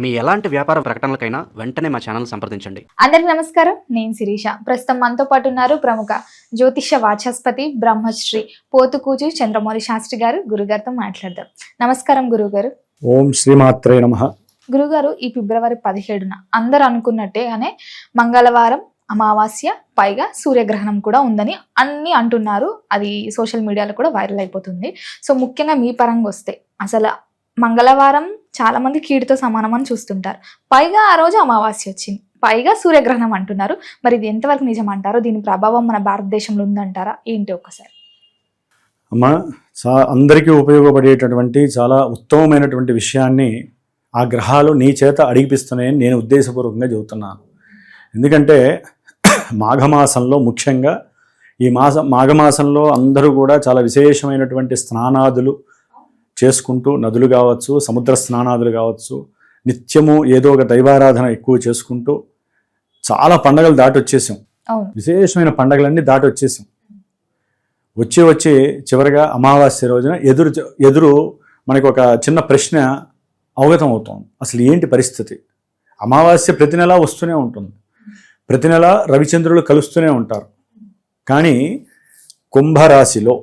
మీ ఎలాంటి వ్యాపార ప్రకటనలకైనా వెంటనే మా ఛానల్ సంప్రదించండి. అందరికి నమస్కారం. నేను శిరీష. ప్రస్తుతం మనతో పాటు ఉన్నారు ప్రముఖ జ్యోతిష వాచస్పతి బ్రహ్మశ్రీ పోతుకూజు చంద్రమౌళి శాస్త్రి గారు. గురుగారితో మాట్లాడదాం. నమస్కారం గురుగారు. ఓం శ్రీమాత్రే నమ. గురుగారు ఈ ఫిబ్రవరి పదిహేడున అందరు అనుకున్నట్టేగానే మంగళవారం అమావాస్య పైగా సూర్యగ్రహణం కూడా ఉందని అన్ని అంటున్నారు. అది సోషల్ మీడియాలో కూడా వైరల్ అయిపోతుంది. సో ముఖ్యంగా మీ పరంగా వస్తే అసలు మంగళవారం చాలామంది కీడుతో సమానం అని చూస్తుంటారు. పైగా ఆ రోజు అమావాస్య వచ్చింది. పైగా సూర్యగ్రహణం అంటున్నారు. మరి ఇది ఎంతవరకు నిజం అంటారో దీని ప్రభావం మన భారతదేశంలో ఉందంటారా? ఏంటి ఒక్కసారి? అమ్మ చా అందరికీ ఉపయోగపడేటటువంటి చాలా ఉత్తమమైనటువంటి విషయాన్ని ఆ గ్రహాలు నీ చేత అడిగిపిస్తున్నాయని నేను ఉద్దేశపూర్వకంగా చెబుతున్నాను ఎందుకంటే మాఘమాసంలో ముఖ్యంగా ఈ మాస మాఘమాసంలో అందరూ కూడా చాలా విశేషమైనటువంటి స్నానాదులు చేసుకుంటూ నదులు కావచ్చు సముద్ర స్నానాదులు కావచ్చు నిత్యము ఏదో ఒక దైవారాధన ఎక్కువ చేసుకుంటూ చాలా పండగలు దాటి వచ్చేసాం విశేషమైన పండగలన్నీ దాటి వచ్చేసాం వచ్చి వచ్చి చివరిగా అమావాస్య రోజున ఎదురు ఎదురు మనకి ఒక చిన్న ప్రశ్న అవగతం అవుతుంది అసలు ఏంటి పరిస్థితి? అమావాస్య ప్రతి నెలా వస్తూనే ఉంటుంది. ప్రతి నెల రవిచంద్రులు కలుస్తూనే ఉంటారు. కానీ కుంభరాశిలో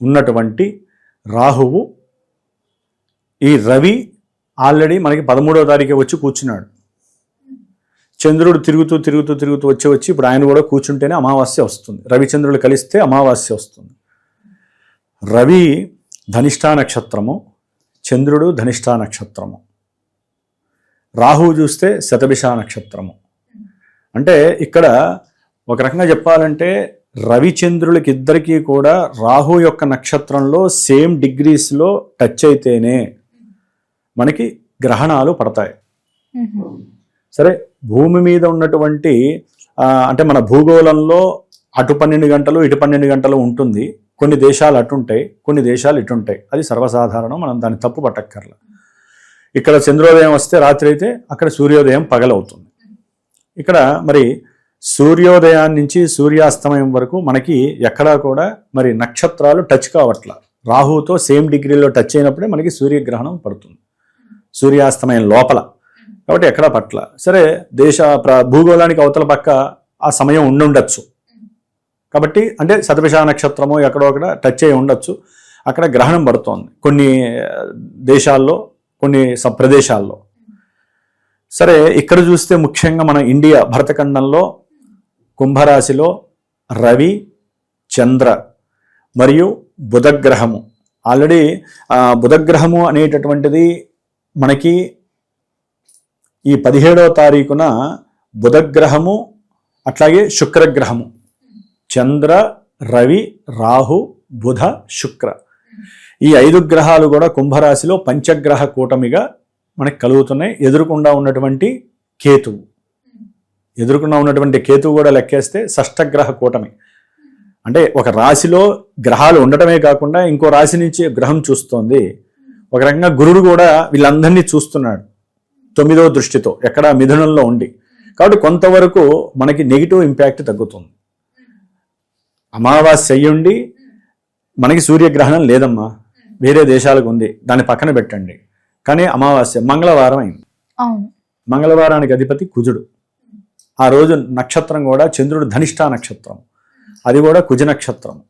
ఉన్నటువంటి రాహువు ఈ రవి ఆల్రెడీ మనకి పదమూడవ తారీఖు వచ్చి కూర్చున్నాడు. చంద్రుడు తిరుగుతూ తిరుగుతూ తిరుగుతూ వచ్చి వచ్చి ఇప్పుడు ఆయన కూడా కూర్చుంటేనే అమావాస్య వస్తుంది. రవిచంద్రుడు కలిస్తే అమావాస్య వస్తుంది. రవి ధనిష్టా నక్షత్రము చంద్రుడు ధనిష్టా నక్షత్రము రాహువు చూస్తే శతభిష నక్షత్రము. అంటే ఇక్కడ ఒక రకంగా చెప్పాలంటే రవిచంద్రులకి ఇద్దరికీ కూడా రాహు యొక్క నక్షత్రంలో సేమ్ డిగ్రీస్లో టచ్ అయితేనే మనకి గ్రహణాలు పడతాయి. సరే భూమి మీద ఉన్నటువంటి అంటే మన భూగోళంలో అటు పన్నెండు గంటలు ఇటు పన్నెండు గంటలు ఉంటుంది. కొన్ని దేశాలు అటు ఉంటాయి కొన్ని దేశాలు ఇటు ఉంటాయి అది సర్వసాధారణం మనం దాన్ని తప్పు పట్టక్కర్లా. ఇక్కడ చంద్రోదయం వస్తే రాత్రి అయితే అక్కడ సూర్యోదయం పగలవుతుంది. ఇక్కడ మరి సూర్యోదయం నుంచి సూర్యాస్తమయం వరకు మనకి ఎక్కడా కూడా మరి నక్షత్రాలు టచ్ కావట్ల. రాహుతో సేమ్ డిగ్రీలో టచ్ అయినప్పుడే మనకి సూర్యగ్రహణం పడుతుంది. సూర్యాస్తమయం లోపల. కాబట్టి ఎక్కడా పట్ల. సరే దేశ ప్ర భూగోళానికి అవతల పక్క ఆ సమయం ఉండుండొచ్చు. కాబట్టి అంటే శతభిష నక్షత్రము ఎక్కడో అక్కడ టచ్ అయి ఉండొచ్చు. అక్కడ గ్రహణం పడుతోంది. కొన్ని దేశాల్లో కొన్ని స- ప్రదేశాల్లో సరే ఇక్కడ చూస్తే ముఖ్యంగా మన ఇండియా భరతఖండంలో కుంభరాశిలో రవి చంద్ర మరియు బుధగ్రహము. ఆల్రెడీ బుధగ్రహము అనేటటువంటిది మనకి ఈ పదిహేడవ తారీఖున బుధగ్రహము అట్లాగే శుక్రగ్రహము. చంద్ర రవి రాహు బుధ శుక్ర. ఈ ఐదు గ్రహాలు కూడా కుంభరాశిలో పంచగ్రహ కూటమిగా మనకి కలుగుతున్నాయి. ఎదురుకుండా ఉన్నటువంటి కేతువు. ఎదురుకుండా ఉన్నటువంటి కేతువు కూడా లెక్కేస్తే షష్టగ్రహ కూటమి. అంటే ఒక రాశిలో గ్రహాలు ఉండటమే కాకుండా ఇంకో రాశి నుంచి గ్రహం చూస్తోంది. ఒక రకంగా గురుడు కూడా వీళ్ళందరినీ చూస్తున్నాడు. తొమ్మిదవ దృష్టితో ఎక్కడ మిథునంలో ఉండి. కాబట్టి కొంతవరకు మనకి నెగిటివ్ ఇంపాక్ట్ తగ్గుతుంది. అమావాస్య అయ్యుండి మనకి సూర్యగ్రహణం లేదమ్మా. వేరే దేశాలకు ఉంది. దాన్ని పక్కన పెట్టండి. కానీ అమావాస్య మంగళవారం అయింది. మంగళవారానికి అధిపతి కుజుడు. ఆ రోజు నక్షత్రం కూడా చంద్రుడు ధనిష్టా నక్షత్రం. అది కూడా కుజ నక్షత్రం.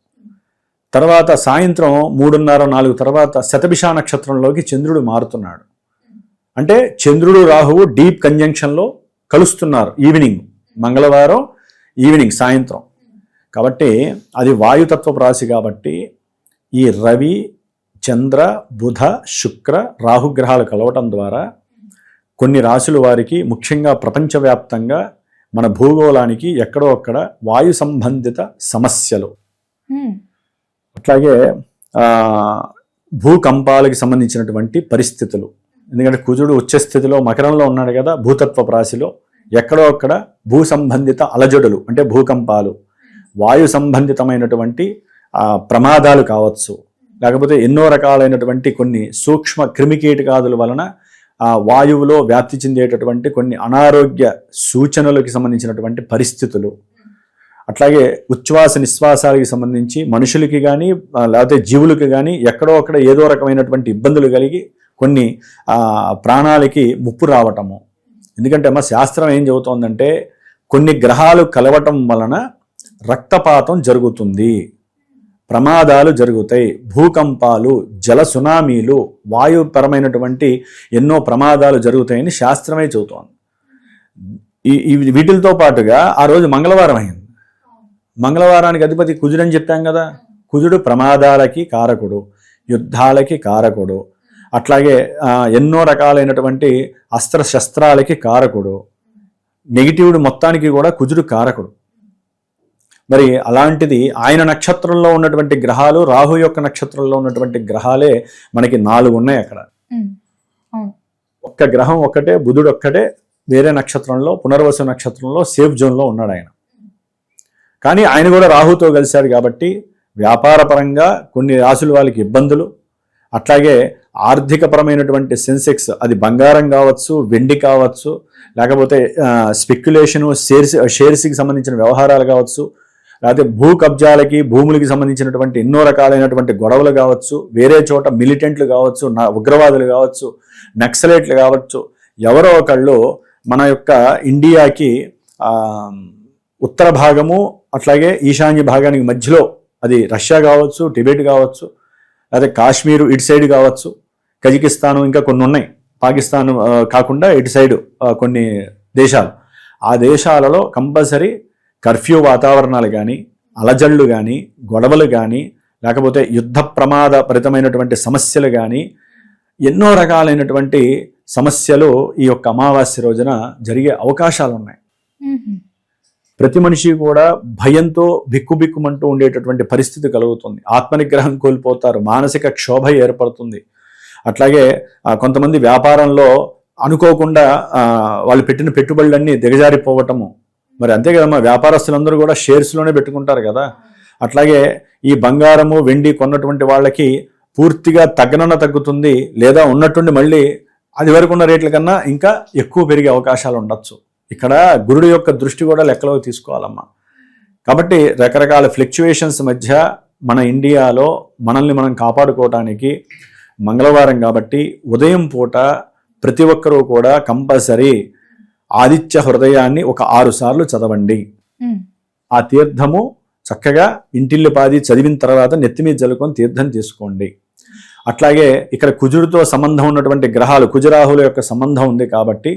తర్వాత సాయంత్రం మూడున్నర నాలుగు తర్వాత శతభిషా నక్షత్రంలోకి చంద్రుడు మారుతున్నాడు. అంటే చంద్రుడు రాహువు డీప్ కంజంక్షన్లో కలుస్తున్నారు ఈవినింగ్ మంగళవారం ఈవినింగ్ సాయంత్రం. కాబట్టి అది వాయుతత్వపు రాశి కాబట్టి ఈ రవి చంద్ర బుధ శుక్ర రాహుగ్రహాలు కలవటం ద్వారా కొన్ని రాశుల వారికి ముఖ్యంగా ప్రపంచవ్యాప్తంగా మన భూగోళానికి ఎక్కడో అక్కడ వాయు సంబంధిత సమస్యలు. అట్లాగే భూకంపాలకి సంబంధించినటువంటి పరిస్థితులు. ఎందుకంటే కుజుడు ఉచ్చ స్థితిలో మకరంలో ఉన్నాడు కదా భూతత్వ రాశిలో ఎక్కడో అక్కడ భూ సంబంధిత అలజడులు అంటే భూకంపాలు వాయు సంబంధితమైనటువంటి ప్రమాదాలు కావచ్చు. లేకపోతే ఎన్నో రకాలైనటువంటి కొన్ని సూక్ష్మ క్రిమికీటకాదుల వలన వాయువులో వ్యాప్తి చెందేటటువంటి కొన్ని అనారోగ్య సూచనలకు సంబంధించినటువంటి పరిస్థితులు. అట్లాగే ఉచ్ఛ్వాస నిశ్వాసాలకి సంబంధించి మనుషులకి కానీ లేకపోతే జీవులకి కానీ ఎక్కడో అక్కడ ఏదో రకమైనటువంటి ఇబ్బందులు కలిగి కొన్ని ప్రాణాలకి ముప్పు రావటము. ఎందుకంటే మా శాస్త్రం ఏం చెబుతోందంటే కొన్ని గ్రహాలు కలవటం వలన రక్తపాతం జరుగుతుంది. ప్రమాదాలు జరుగుతాయి. భూకంపాలు జల సునామీలు వాయుపరమైనటువంటి ఎన్నో ప్రమాదాలు జరుగుతాయని శాస్త్రమే చెబుతోంది. ఈ వీటితో పాటుగా ఆ రోజు మంగళవారం అయింది. మంగళవారానికి అధిపతి కుజుడని చెప్పాం కదా. కుజుడు ప్రమాదాలకి కారకుడు యుద్ధాలకి కారకుడు అట్లాగే ఎన్నో రకాలైనటువంటి అస్త్ర శస్త్రాలకి కారకుడు నెగిటివ్డు మొత్తానికి కూడా కుజుడు కారకుడు. మరి అలాంటిది ఆయన నక్షత్రంలో ఉన్నటువంటి గ్రహాలు రాహు యొక్క నక్షత్రంలో ఉన్నటువంటి గ్రహాలే మనకి నాలుగు ఉన్నాయి అక్కడ. ఒక్క గ్రహం ఒక్కటే బుధుడు ఒక్కటే వేరే నక్షత్రంలో పునర్వసు నక్షత్రంలో సేఫ్ జోన్లో ఉన్నాడు ఆయన. కానీ ఆయన కూడా రాహుతో కలిశాడు కాబట్టి వ్యాపారపరంగా కొన్ని రాసుల వాళ్ళకి ఇబ్బందులు. అట్లాగే ఆర్థికపరమైనటువంటి సెన్సెక్స్ అది బంగారం కావచ్చు వెండి కావచ్చు లేకపోతే స్పెక్యులేషను షేర్స్ షేర్స్కి సంబంధించిన వ్యవహారాలు కావచ్చు లేకపోతే భూ కబ్జాలకి భూములకి సంబంధించినటువంటి ఎన్నో రకాలైనటువంటి గొడవలు కావచ్చు వేరే చోట మిలిటెంట్లు కావచ్చు నా ఉగ్రవాదులు కావచ్చు నక్సలైట్లు కావచ్చు ఎవరో ఒకళ్ళు మన యొక్క ఇండియాకి ఉత్తర భాగము అట్లాగే ఈశాన్య భాగానికి మధ్యలో అది రష్యా కావచ్చు టిబెట్ కావచ్చు లేదా కాశ్మీరు ఇటు సైడ్ కావచ్చు కజకిస్తాను ఇంకా కొన్ని ఉన్నాయి పాకిస్తాన్ కాకుండా ఇటు సైడు కొన్ని దేశాలు. ఆ దేశాలలో కంపల్సరీ కర్ఫ్యూ వాతావరణాలు కానీ అలజళ్ళు కానీ గొడవలు కానీ లేకపోతే యుద్ధ ప్రమాదభరితమైనటువంటి సమస్యలు కానీ ఎన్నో రకాలైనటువంటి సమస్యలు ఈ యొక్క అమావాస్య రోజున జరిగే అవకాశాలు ఉన్నాయి. ప్రతి మనిషి కూడా భయంతో బిక్కుబిక్కుమంటూ ఉండేటటువంటి పరిస్థితి కలుగుతుంది. ఆత్మనిగ్రహం కోల్పోతారు మానసిక క్షోభ ఏర్పడుతుంది. అట్లాగే కొంతమంది వ్యాపారంలో అనుకోకుండా వాళ్ళు పెట్టిన పెట్టుబడులన్నీ దిగజారిపోవటము మరి అంతే కదమ్మా వ్యాపారస్తులందరూ కూడా షేర్స్లోనే పెట్టుకుంటారు కదా. అట్లాగే ఈ బంగారము వెండి కొన్నటువంటి వాళ్ళకి పూర్తిగా తగ్గనన్న తగ్గుతుంది లేదా ఉన్నట్టుండి మళ్ళీ అది వరకు ఉన్న రేట్ల కన్నా ఇంకా ఎక్కువ పెరిగే అవకాశాలు ఉండొచ్చు. ఇక్కడ గురుడు యొక్క దృష్టి కూడా లెక్కలోకి తీసుకోవాలమ్మా. కాబట్టి రకరకాల ఫ్లక్చువేషన్స్ మధ్య మన ఇండియాలో మనల్ని మనం కాపాడుకోవటానికి మంగళవారం కాబట్టి ఉదయం పూట ప్రతి ఒక్కరూ కూడా కంపల్సరీ ఆదిత్య హృదయాన్ని ఒక ఆరు సార్లు చదవండి. ఆ తీర్థము చక్కగా ఇంటిల్లిపాది చదివిన తర్వాత నెత్తి మీద జల్లుకొని తీర్థం తీసుకోండి. అట్లాగే ఇక్కడ కుజుడితో సంబంధం ఉన్నటువంటి గ్రహాలు కుజరాహుల యొక్క సంబంధం ఉంది కాబట్టి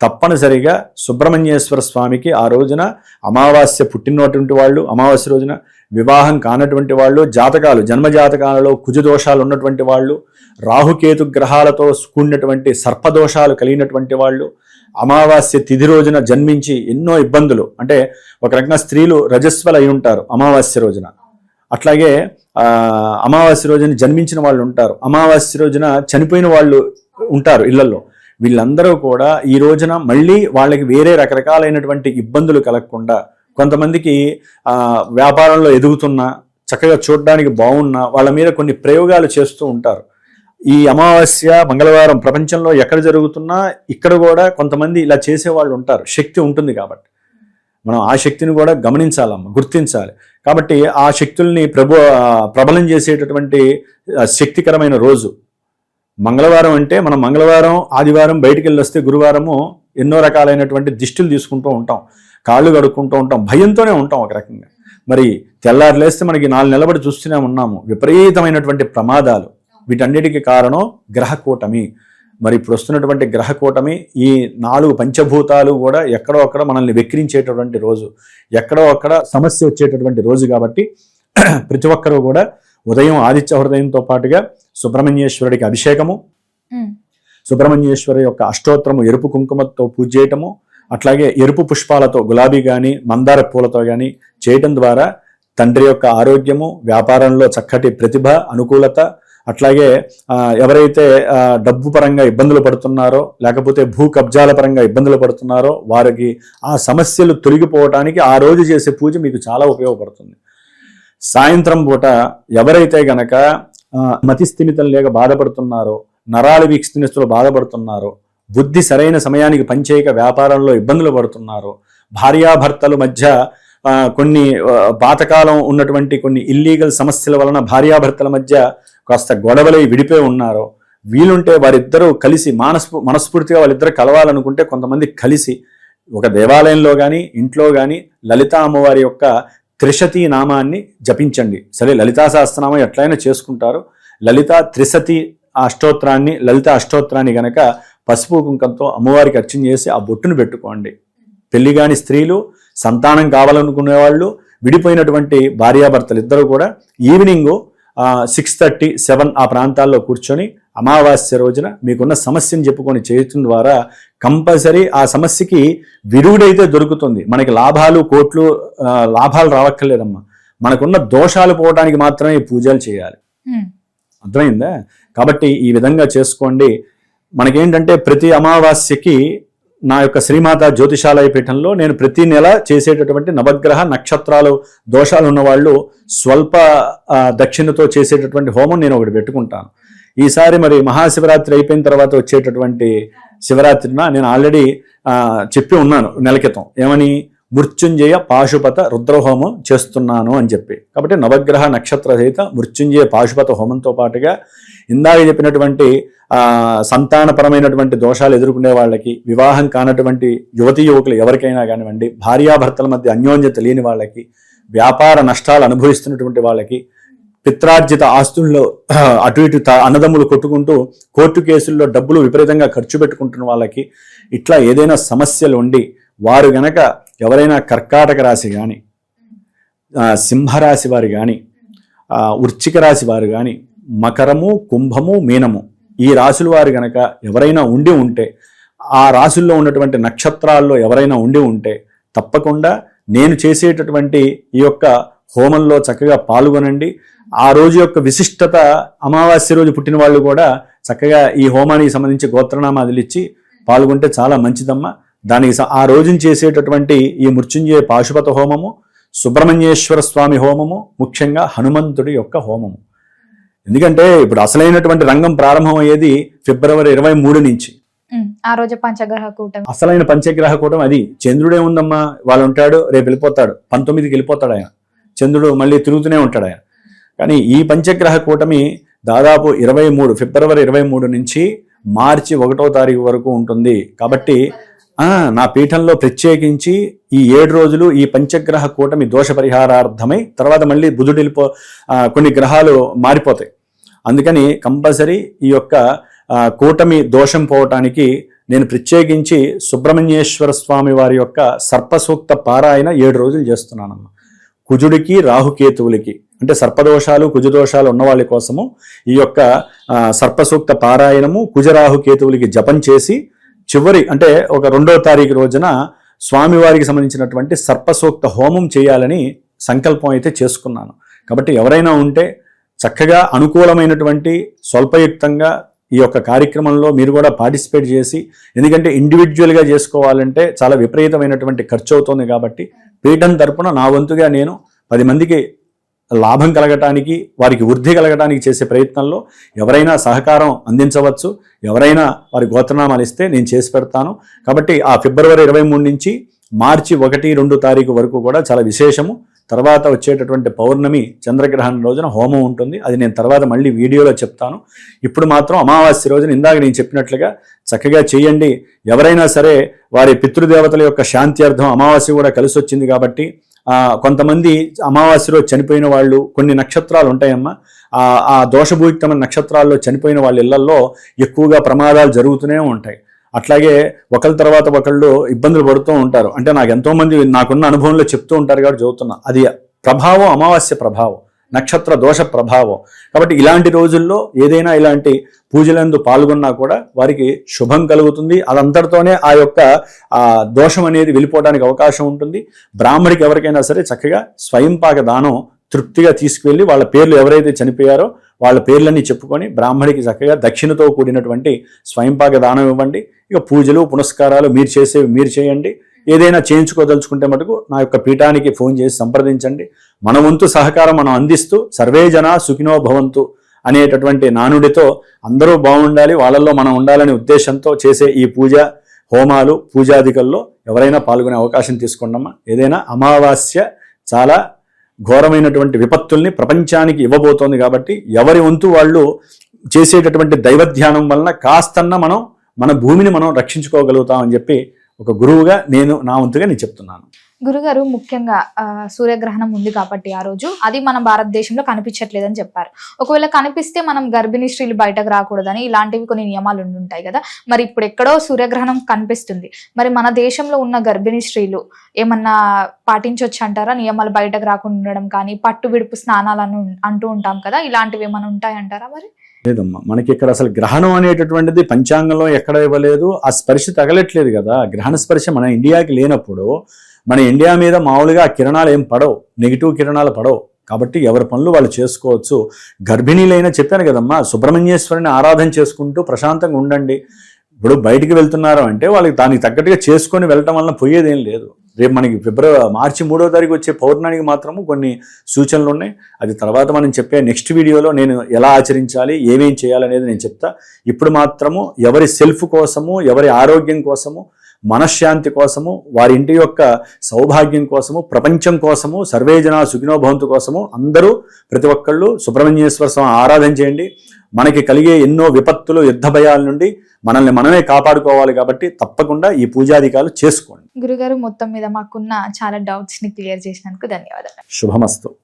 తప్పనిసరిగా సుబ్రహ్మణ్యేశ్వర స్వామికి ఆ రోజున అమావాస్య పుట్టినటువంటి వాళ్ళు అమావాస్య రోజున వివాహం కానటువంటి వాళ్ళు జాతకాలు జన్మ జాతకాలలో కుజ దోషాలు ఉన్నటువంటి వాళ్ళు రాహుకేతు గ్రహాలతో కూడినటువంటి సర్పదోషాలు కలిగినటువంటి వాళ్ళు అమావాస్య తిథి రోజున జన్మించి ఎన్నో ఇబ్బందులు. అంటే ఒక రకంగా స్త్రీలు రజస్వలు అయి ఉంటారు అమావాస్య రోజున. అట్లాగే అమావాస్య రోజున జన్మించిన వాళ్ళు ఉంటారు. అమావాస్య రోజున చనిపోయిన వాళ్ళు ఉంటారు ఇళ్ళలో వీళ్ళందరూ కూడా ఈ రోజున మళ్ళీ వాళ్ళకి వేరే రకరకాలైనటువంటి ఇబ్బందులు కలగకుండా కొంతమందికి వ్యాపారంలో ఎదుగుతున్నా చక్కగా చూడడానికి బాగున్నా వాళ్ళ మీద కొన్ని ప్రయోగాలు చేస్తూ ఉంటారు. ఈ అమావాస్య మంగళవారం ప్రపంచంలో ఎక్కడ జరుగుతున్నా ఇక్కడ కూడా కొంతమంది ఇలా చేసేవాళ్ళు ఉంటారు. శక్తి ఉంటుంది కాబట్టి. మనం ఆ శక్తిని కూడా గమనించాలమ్మ గుర్తించాలి. కాబట్టి ఆ శక్తుల్ని ప్రభు ప్రబలం చేసేటటువంటి శక్తికరమైన రోజు. మంగళవారం అంటే మనం మంగళవారం ఆదివారం బయటికి వెళ్ళి వస్తే గురువారము ఎన్నో రకాలైనటువంటి దిష్టిలు తీసుకుంటూ ఉంటాం. కాళ్ళు కడుక్కుంటూ ఉంటాం. భయంతోనే ఉంటాం ఒక రకంగా. మరి తెల్లారు లేస్తే మనకి నాలుగు నిలబడి చూస్తూనే ఉన్నాము. విపరీతమైనటువంటి ప్రమాదాలు. వీటన్నిటికీ కారణం గ్రహ కూటమి మరి ఇప్పుడు వస్తున్నటువంటి గ్రహ కూటమి ఈ నాలుగు పంచభూతాలు కూడా ఎక్కడో అక్కడ మనల్ని వెక్కిరించేటటువంటి రోజు ఎక్కడో అక్కడ సమస్య వచ్చేటటువంటి రోజు కాబట్టి ప్రతి ఒక్కరూ కూడా ఉదయం ఆదిత్య హృదయంతో పాటుగా సుబ్రహ్మణ్యేశ్వరుడికి అభిషేకము సుబ్రహ్మణ్యేశ్వర యొక్క అష్టోత్తరము ఎరుపు కుంకుమతో పూజ చేయటము అట్లాగే ఎరుపు పుష్పాలతో గులాబీ కానీ మందార పూలతో కానీ చేయటం ద్వారా తండ్రి యొక్క ఆరోగ్యము వ్యాపారంలో చక్కటి ప్రతిభ అనుకూలత అట్లాగే ఎవరైతే డబ్బు పరంగా ఇబ్బందులు పడుతున్నారో లేకపోతే భూ కబ్జాల పరంగా ఇబ్బందులు పడుతున్నారో వారికి ఆ సమస్యలు తొలగిపోవటానికి ఆ రోజు చేసే పూజ మీకు చాలా ఉపయోగపడుతుంది. సాయంత్రం పూట ఎవరైతే గనక ఆ, మతి స్థిమితం లేక బాధపడుతున్నారో నరాలు వీక్షిస్తులు బాధపడుతున్నారో బుద్ధి సరైన సమయానికి పనిచేయక వ్యాపారంలో ఇబ్బందులు పడుతున్నారో భార్యాభర్తల మధ్య కొన్ని పాతకాలం ఉన్నటువంటి కొన్ని ఇల్లీగల్ సమస్యల వలన భార్యాభర్తల మధ్య కాస్త గొడవలై విడిపోయి ఉన్నారో వీలుంటే వారిద్దరూ కలిసి మానస్ఫూ మనస్ఫూర్తిగా వాళ్ళిద్దరు కలవాలనుకుంటే కొంతమంది కలిసి ఒక దేవాలయంలో కానీ ఇంట్లో కానీ లలితా అమ్మవారి యొక్క త్రిశతి నామాన్ని జపించండి. సరే లలితా సహస్రనామం ఎట్లయినా చేసుకుంటారు. లలిత త్రిశతి అష్టోత్రాన్ని లలిత అష్టోత్రాన్ని గనక పసుపు కుంకంతో అమ్మవారికి అర్చన చేసి ఆ బొట్టును పెట్టుకోండి. పెళ్ళి కాని స్త్రీలు సంతానం కావాలనుకునే వాళ్ళు విడిపోయినటువంటి భార్యాభర్తలు ఇద్దరు కూడా ఈవినింగ్ సిక్స్ థర్టీ సెవెన్ ఆ ప్రాంతాల్లో కూర్చొని అమావాస్య రోజున మీకున్న సమస్యను చెప్పుకొని చేయటం ద్వారా కంపల్సరీ ఆ సమస్యకి విరుగుడైతే దొరుకుతుంది. మనకి లాభాలు కోట్లు లాభాలు రావక్కర్లేదమ్మా. మనకున్న దోషాలు పోవడానికి మాత్రమే ఈ పూజలు చేయాలి. అర్థమైందా? కాబట్టి ఈ విధంగా చేసుకోండి. మనకేంటంటే ప్రతి అమావాస్యకి నా యొక్క శ్రీమాత జ్యోతిషాలయ పీఠంలో నేను ప్రతి నెల చేసేటటువంటి నవగ్రహ నక్షత్రాలు దోషాలు ఉన్నవాళ్ళు స్వల్ప దక్షిణతో చేసేటటువంటి హోమం నేను ఒకటి పెట్టుకుంటాను. ఈసారి మరి మహాశివరాత్రి అయిపోయిన తర్వాత వచ్చేటటువంటి శివరాత్రిన నేను ఆల్రెడీ చెప్పి ఉన్నాను నెల క్రితం. ఏమని? మృత్యుంజయ పాశుపత రుద్రహోమం చేస్తున్నాను అని చెప్పి. కాబట్టి నవగ్రహ నక్షత్ర సహిత మృత్యుంజయ పాశుపత హోమంతో పాటుగా ఇందాక చెప్పినటువంటి సంతానపరమైనటువంటి దోషాలు ఎదుర్కొనే వాళ్ళకి వివాహం కానటువంటి యువతీ యువకులు ఎవరికైనా కానివ్వండి భార్యాభర్తల మధ్య అన్యోన్యత లేని వాళ్ళకి వ్యాపార నష్టాలు అనుభవిస్తున్నటువంటి వాళ్ళకి పిత్రార్జిత ఆస్తుల్లో అటు ఇటు త- అన్నదమ్ములు కొట్టుకుంటూ కోర్టు కేసుల్లో డబ్బులు విపరీతంగా ఖర్చు పెట్టుకుంటున్న వాళ్ళకి ఇట్లా ఏదైనా సమస్యలు ఉండి వారు గనక ఎవరైనా కర్కాటక రాశి కానీ సింహరాశి వారు కానీ వృచ్చిక రాశి వారు కానీ మకరము కుంభము మీనము. ఈ రాశుల వారు గనక ఎవరైనా ఉండి ఉంటే ఆ రాశుల్లో ఉన్నటువంటి నక్షత్రాల్లో ఎవరైనా ఉండి ఉంటే తప్పకుండా నేను చేసేటటువంటి ఈ యొక్క హోమంలో చక్కగా పాల్గొనండి. ఆ రోజు యొక్క విశిష్టత అమావాస్య రోజు పుట్టిన వాళ్ళు కూడా చక్కగా ఈ హోమానికి సంబంధించి గోత్రనామాదులు ఇచ్చి పాల్గొంటే చాలా మంచిదమ్మా. దానికి ఆ రోజున చేసేటటువంటి ఈ మృత్యుంజయ పాశుపత హోమము సుబ్రహ్మణ్యేశ్వర స్వామి హోమము ముఖ్యంగా హనుమంతుడి యొక్క హోమము. ఎందుకంటే ఇప్పుడు అసలైనటువంటి రంగం ప్రారంభమయ్యేది ఫిబ్రవరి ఇరవై మూడు నుంచి. ఆ రోజు పంచగ్రహ కూటమి. అసలైన పంచగ్రహ కూటం అది. చంద్రుడే ఉందమ్మా వాళ్ళు ఉంటాడు రేపు వెళ్ళిపోతాడు. పంతొమ్మిదికి వెళ్ళిపోతాడు ఆయన. చంద్రుడు మళ్ళీ తిరుగుతూనే ఉంటాడు ఆయన. కానీ ఈ పంచగ్రహ కూటమి దాదాపు ఇరవై మూడు ఫిబ్రవరి ఇరవై మూడు నుంచి మార్చి ఒకటో తారీఖు వరకు ఉంటుంది. కాబట్టి నా పీఠంలో ప్రత్యేకించి ఈ ఏడు రోజులు ఈ పంచగ్రహ కూటమి దోష పరిహారార్థమై తర్వాత మళ్ళీ బుధుడు వెళ్ళిపో కొన్ని గ్రహాలు మారిపోతాయి. అందుకని కంపల్సరీ ఈ యొక్క కూటమి దోషం పోవటానికి నేను ప్రత్యేకించి సుబ్రహ్మణ్యేశ్వర స్వామి వారి యొక్క సర్పసూక్త పారాయణ ఏడు రోజులు చేస్తున్నానమ్మ. కుజుడికి రాహుకేతువులకి అంటే సర్పదోషాలు కుజదోషాలు ఉన్న వాళ్ళ కోసము ఈ యొక్క సర్పసూక్త పారాయణము కుజరాహు కేతువులకి జపం చేసి చివరి అంటే ఒక రెండో తారీఖు రోజున స్వామివారికి సంబంధించినటువంటి సర్పసూక్త హోమం చేయాలని సంకల్పం అయితే చేసుకున్నాను. కాబట్టి ఎవరైనా ఉంటే చక్కగా అనుకూలమైనటువంటి స్వల్పయుక్తంగా ఈ యొక్క కార్యక్రమంలో మీరు కూడా పార్టిసిపేట్ చేసి ఎందుకంటే ఇండివిజువల్గా చేసుకోవాలంటే చాలా విపరీతమైనటువంటి ఖర్చు అవుతుంది కాబట్టి పీఠం తరపున నా వంతుగా నేను పది మందికి లాభం కలగటానికి వారికి వృద్ధి కలగటానికి చేసే ప్రయత్నంలో ఎవరైనా సహకారం అందించవచ్చు. ఎవరైనా వారి గోత్రనామాలు ఇస్తే నేను చేసి పెడతాను. కాబట్టి ఆ ఫిబ్రవరి ఇరవై మూడు నుంచి మార్చి ఒకటి రెండు తారీఖు వరకు కూడా చాలా విశేషము. తర్వాత వచ్చేటటువంటి పౌర్ణమి చంద్రగ్రహణం రోజున హోమం ఉంటుంది. అది నేను తర్వాత మళ్ళీ వీడియోలో చెప్తాను. ఇప్పుడు మాత్రం అమావాస్య రోజున ఇందాక నేను చెప్పినట్లుగా చక్కగా చేయండి. ఎవరైనా సరే వారి పితృదేవతల యొక్క శాంతి అర్థం అమావాస్య కూడా కలిసి వచ్చింది కాబట్టి కొంతమంది అమావాస్యలో చనిపోయిన వాళ్ళు కొన్ని నక్షత్రాలు ఉంటాయమ్మా. ఆ దోషభూయుక్తమైన నక్షత్రాల్లో చనిపోయిన వాళ్ళ ఇళ్ళల్లో ఎక్కువగా ప్రమాదాలు జరుగుతూనే ఉంటాయి. అట్లాగే ఒకరి తర్వాత ఒకళ్ళు ఇబ్బందులు పడుతూ ఉంటారు. అంటే నాకు ఎంతోమంది నాకున్న అనుభవంలో చెప్తూ ఉంటారు కాబట్టి చదువుతున్నా. అది ప్రభావం అమావాస్య ప్రభావం. నక్షత్ర దోష ప్రభావం. కాబట్టి ఇలాంటి రోజుల్లో ఏదైనా ఇలాంటి పూజలందు పాల్గొన్నా కూడా వారికి శుభం కలుగుతుంది. అదంతటితోనే ఆ యొక్క దోషం అనేది వెళ్ళిపోవడానికి అవకాశం ఉంటుంది. బ్రాహ్మడికి ఎవరికైనా సరే చక్కగా స్వయంపాక దానం తృప్తిగా తీసుకువెళ్ళి వాళ్ళ పేర్లు ఎవరైతే చనిపోయారో వాళ్ళ పేర్లన్నీ చెప్పుకొని బ్రాహ్మడికి చక్కగా దక్షిణతో కూడినటువంటి స్వయంపాక దానం ఇవ్వండి. ఇక పూజలు పునస్కారాలు మీరు చేసేవి మీరు చేయండి. ఏదైనా చేయించుకోదలుచుకుంటే మటుకు నా యొక్క పీఠానికి ఫోన్ చేసి సంప్రదించండి. మన వంతు సహకారం మనం అందిస్తూ సర్వే జన సుఖినో భవంతు అనేటటువంటి నానుడితో అందరూ బాగుండాలి వాళ్ళల్లో మనం ఉండాలనే ఉద్దేశంతో చేసే ఈ పూజ హోమాలు పూజాదికల్లో ఎవరైనా పాల్గొనే అవకాశం తీసుకోండమ్మా. ఏదైనా అమావాస్య చాలా ఘోరమైనటువంటి విపత్తుల్ని ప్రపంచానికి ఇవ్వబోతోంది కాబట్టి ఎవరి వంతు వాళ్ళు చేసేటటువంటి దైవ ధ్యానం వలన కాస్తన్న మనం మన భూమిని మనం రక్షించుకోగలుగుతామని చెప్పి ఒక గురువుగా నేను నా వంతుగా నేను చెప్తున్నాను. గురుగారు ముఖ్యంగా ఆ, సూర్యగ్రహణం ఉంది కాబట్టి ఆ రోజు అది మన భారతదేశంలో కనిపించట్లేదని చెప్పారు. ఒకవేళ కనిపిస్తే మనం గర్భిణీ స్త్రీలు బయటకు రాకూడదని ఇలాంటివి కొన్ని నియమాలు ఉంటాయి కదా. మరి ఇప్పుడు ఎక్కడో సూర్యగ్రహణం కనిపిస్తుంది. మరి మన దేశంలో ఉన్న గర్భిణీ స్త్రీలు ఏమన్నా పాటించవచ్చు అంటారా? నియమాలు బయటకు రాకుండా ఉండడం కానీ పట్టు విడుపు స్నానాలను అంటూ ఉంటాం కదా. ఇలాంటివి ఏమైనా ఉంటాయంటారా మరి? లేదమ్మా. మనకి ఇక్కడ అసలు గ్రహణం అనేటటువంటిది పంచాంగంలో ఎక్కడ ఇవ్వలేదు. ఆ స్పర్శ తగలట్లేదు కదా. గ్రహణ స్పర్శ మన ఇండియాకి లేనప్పుడు మన ఇండియా మీద మామూలుగా ఆ కిరణాలు ఏం పడవు. నెగిటివ్ కిరణాలు పడవు. కాబట్టి ఎవరి పనులు వాళ్ళు చేసుకోవచ్చు. గర్భిణీలైనా చెప్పాను కదమ్మా. సుబ్రహ్మణ్యేశ్వరిని ఆరాధన చేసుకుంటూ ప్రశాంతంగా ఉండండి. ఇప్పుడు బయటికి వెళ్తున్నారు అంటే వాళ్ళకి దానికి తగ్గట్టుగా చేసుకొని వెళ్ళటం వలన పోయేదేం లేదు. రేపు మనకి ఫిబ్రవరి మార్చి మూడో తారీఖు వచ్చే పౌర్ణానికి మాత్రము కొన్ని సూచనలు ఉన్నాయి. అది తర్వాత మనం చెప్పే నెక్స్ట్ వీడియోలో నేను ఎలా ఆచరించాలి ఏమేం చేయాలనేది నేను చెప్తా. ఇప్పుడు మాత్రము ఎవరి సెల్ఫ్ కోసము ఎవరి ఆరోగ్యం కోసము మనశ్శాంతి కోసము వారి ఇంటి యొక్క సౌభాగ్యం కోసము ప్రపంచం కోసము సర్వేజన సుఖినోభవంతు కోసము అందరూ ప్రతి ఒక్కళ్ళు సుబ్రహ్మణ్యేశ్వర స్వామి ఆరాధన చేయండి. మనకి కలిగే ఎన్నో విపత్తులు యుద్ధ భయాల నుండి మనల్ని మనమే కాపాడుకోవాలి కాబట్టి తప్పకుండా ఈ పూజాధికాలు చేసుకోండి. గురుగారు మొత్తం మీద మాకున్న చాలా డౌట్స్ని క్లియర్ చేసినందుకు ధన్యవాదాలు. శుభమస్తు.